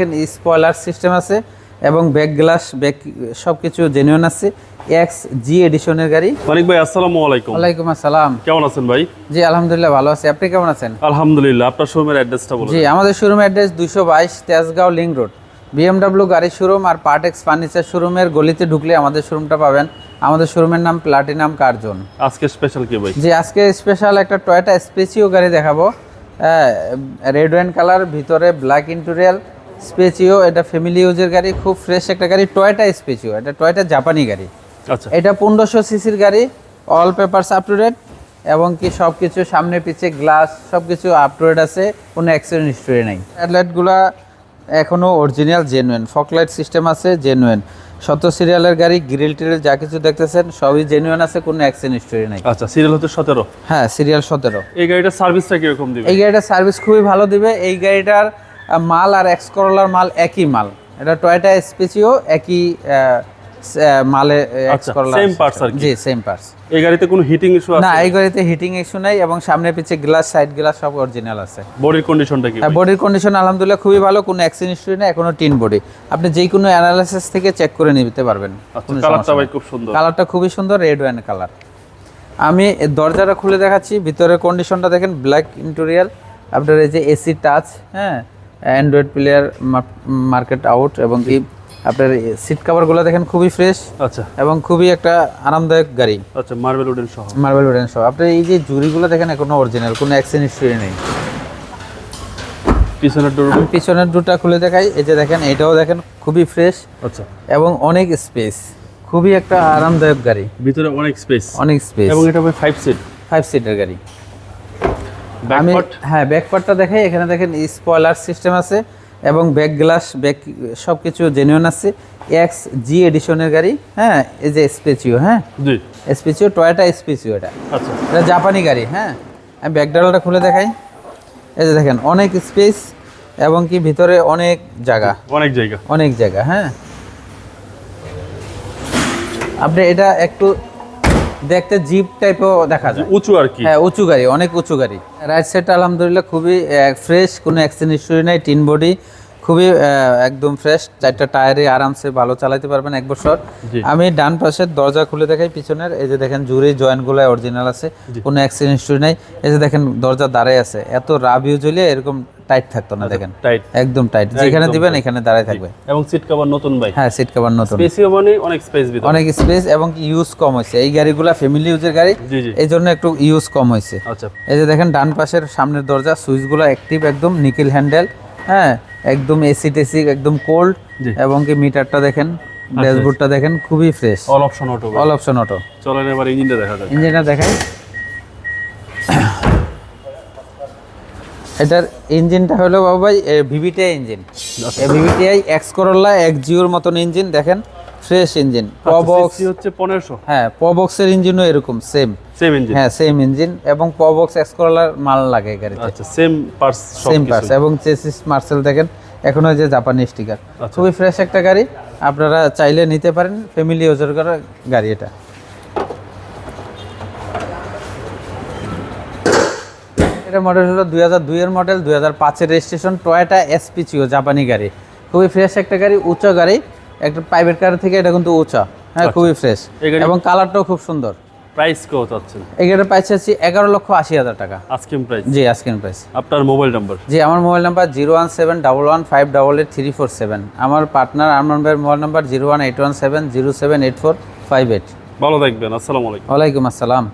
এখানে spoiler system আছে এবং ব্যাক গ্লাস ব্যাক সব কিছু জেনুইন আছে এক্স জি এডিশনের গাড়ি। মানিক ভাই আসসালামু আলাইকুম। ওয়ালাইকুম আসসালাম। কেমন আছেন ভাই? জি আলহামদুলিল্লাহ ভালো আছি। আপনি কেমন আছেন? আলহামদুলিল্লাহ আপনার শোরুমের অ্যাড্রেসটা বলুন জি আমাদের শোরুম অ্যাড্রেস দুশো বাইশ তেজগাঁও লিঙ্ক রোড বিএমডাব্লিউ গাড়ির শোরুম আর পার্টেক্স ফার্নিচার শোরুমের গলিতে ঢুকলে আমাদের শোরুমটা পাবেন। আমাদের শোরুমের নাম প্লাটিনাম কার্জন আজকে স্পেশাল কি ভাই? জি আজকে স্পেশাল একটা টয়োটা স্পেসিও গাড়ি দেখাবো। রেড ওয়াইন কালার ভিতরে ব্ল্যাক ইন্টেরিয়াল স্পেচিও এটা ফ্যামিলি ইউজের গাড়ি খুব ফ্রেশ একটা গাড়ি টয়োটা স্পেচিও এটা টয়টা জাপানি গাড়ি। আচ্ছা। এটা পনেরোশো সিসির গাড়ি all papers up to date এবং কি সব কিছু সামনে পিছে গ্লাস সব কিছু আপ টু ডেট আছে কোনো অ্যাক্সিডেন্ট হিস্টোরি নেই। হেডলাইটগুলো এখনও অরিজিনাল জেনুইন ফকলাইট সিস্টেম আছে জেনুয়েন শত সিরিয়ালের গাড়ি গ্রিল টিরিল যা কিছু দেখতেছেন সবই জেনুইন আছে কোনো অ্যাক্সিডেন্ট হিস্টোরি নেই। আচ্ছা সিরিয়াল হচ্ছে সতেরো? হ্যাঁ সিরিয়াল সতেরো। এই গাড়িটার সার্ভিসটা কীরকম দিবে? এই গাড়িটার সার্ভিস খুবই ভালো দিবে। এই গাড়িটার মাল আর এক্স করলার মাল একই মাল। এটা টয়টা স্পেসিও একই মালে এক্স আচ্ছা, করলা same parts আর কি। জি সেম পার্টস এই গাড়িতে কোনো হিটিং ইস্যু না এই গাড়িতে হিটিং ইস্যু নাই এবং সামনে পিছে গ্লাস সাইড গ্লাস সব অরিজিনাল আছে। বডির কন্ডিশনটা কি? বডির কন্ডিশন আলহামদুলিল্লাহ খুবই ভালো কোনো অ্যাক্সিডেন্ট হিস্ট্রি নেই এখনও টিন বডি আপনি যে কোনো অ্যানালাইসিস থেকে চেক করে নিতে পারবেন আচ্ছা কালারটা ভাই খুব সুন্দর। কালারটা খুবই সুন্দর রেড ওয়াইন কালার আমি দরজাটা খুলে দেখাচ্ছি ভিতরের কন্ডিশনটা দেখেন ব্ল্যাক ইন্টেরিয়াল আপনার এই যে এসি টাচ হ্যাঁ অ্যান্ড্রয়েড প্লেয়ার মার্কেট আউট এবং কি আপনার সিট কাভারগুলো দেখেন খুবই ফ্রেশ আচ্ছা। এবং খুবই একটা আরামদায়ক গাড়ি। আচ্ছা মার্বেল উডেন সহ। মার্বেল উডেন সহ। আপনার এই যে জুড়িগুলো দেখেন এখনও অরিজিনাল কোনো অ্যাক্সিডেন্ট হিস্ট্রি নেই। পিছনের ডোর পিছনের দুটা খুলে দেখাই। এই যে দেখেন এটাও দেখেন খুবই ফ্রেশ আচ্ছা। এবং অনেক স্পেস খুবই একটা আরামদায়ক গাড়ি। ভিতরে অনেক স্পেস অনেক স্পেস এবং এটা ভাই ফাইভ সিট ফাইভ সিটের গাড়ি। আমি হ্যাঁ ব্যাক পার্টটা দেখাই। এখানে দেখেন স্পয়লার সিস্টেম আছে এবং ব্যাক গ্লাস ব্যাক সব কিছু জেনুইন আছে এক্স জি এডিশনের গাড়ি হ্যাঁ এই যে স্পেচিও হ্যাঁ? জি। স্পেচিও টয়োটা স্পেচিও এটা। আচ্ছা। এটা জাপানি গাড়ি হ্যাঁ? আমি ব্যাক ডালাটা খুলে দেখাই। এই যে দেখেন অনেক স্পেস এবং কি ভিতরে অনেক জায়গা। অনেক জায়গা। অনেক জায়গা হ্যাঁ? আপনি এটা একটু দেখতে জিপ টাইপও দেখা যায়। উঁচু আর কি? হ্যাঁ উঁচু গাড়ি অনেক উঁচু গাড়ি। রাইট সাইডটা আলহামদুলিল্লাহ খুবই ফ্রেশ কোনো অ্যাক্সিডেন্ট ইস্যু নাই টিন বডি খুবই একদম ফ্রেশ চারটা টায়ারে আরামসে ভালো চালাতে পারবেন এক বছর। আমি ডান পাশের দরজা খুলে দেখাই পিছনের। এই যে দেখেন জুড়ে জয়েন্টগুলো অরিজিনাল আছে। কোনো অ্যাক্সিডেন্ট হিস্টোরি নাই। এই যে দেখেন দরজা দাঁড়ায় আছে। এত রাব ইউজ হলে এরকম টাইট থাকতো না দেখেন। টাইট একদম টাইট যেখানে দিবেন এখানে দাঁড়ায় থাকবে। এবং সিট কভার নতুন ভাই হ্যাঁ সিট কভার নতুন। স্পেসিও মানে অনেক স্পেস ভিতরে। অনেক স্পেস এবং ইউজ কম হয়েছে। এই গাড়িগুলা ফ্যামিলি ইউজের গাড়ি। এই জন্য একটু ইউজ কম হয়েছে। আচ্ছা। এই যে দেখেন ডান পাশের সামনের দরজা সুইচগুলো অ্যাক্টিভ একদম নিকেল হ্যান্ডেল হ্যাঁ একদম এসি টেসি একদম কোল্ড এবং কি মিটারটা দেখেন ড্যাশবোর্ডটা দেখেন খুবই fresh all option auto all option auto চলেন এবার ইঞ্জিনটা দেখা যাক। ইঞ্জিনটা দেখাই। এটার ইঞ্জিনটা হলো বাবু ভাই VVTi engine VVTi X Corolla এক জিওর মতন ইঞ্জিন দেখেন। Fresh engine. পবক্স সিসি হচ্ছে পনেরোশো। হ্যাঁ পবক্সের ইঞ্জিনও এরকম সেম সেম ইঞ্জিন হ্যাঁ সেম ইঞ্জিন এবং পবক্স এক্স করোলার মাল লাগে গাড়িতে। আচ্ছা সেম পার্টস সেম পার্টস এবং চেসিস মার্সেল দেখেন এখনও যে জাপানি স্টিকার আচ্ছা। খুবই ফ্রেশ একটা গাড়ি আপনারা চাইলে নিতে পারেন ফ্যামিলি ইউজার করা গাড়ি এটা। এটা মডেল হলো দুই হাজার দুইয়ের মডেল দুই হাজার পাঁচের রেজিস্ট্রেশন টয়োটা এসপিচিও জাপানি গাড়ি। খুবই ফ্রেশ একটা গাড়ি উঁচা গাড়ি একটা প্রাইভেট কার থেকে এটা কিন্তু উঁচা হ্যাঁ খুবই ফ্রেশ আচ্ছা। এবং কালারটাও খুব সুন্দর। প্রাইস কত চাচ্ছেন? এই গাড়ির প্রাইস আছে এগারো লক্ষ আশি হাজার টাকা। আজকে প্রাইস জি আজকের প্রাইস আপনার মোবাইল নাম্বার জি আমার mobile number zero one seven double one five double eight three four seven আমার পার্টনার ভাইয়ের mobile number zero one eight one seven zero seven eight four five eight ভালো থাকবেন আসসালামু আলাইকুম। ওয়ালাইকুম আসসালাম।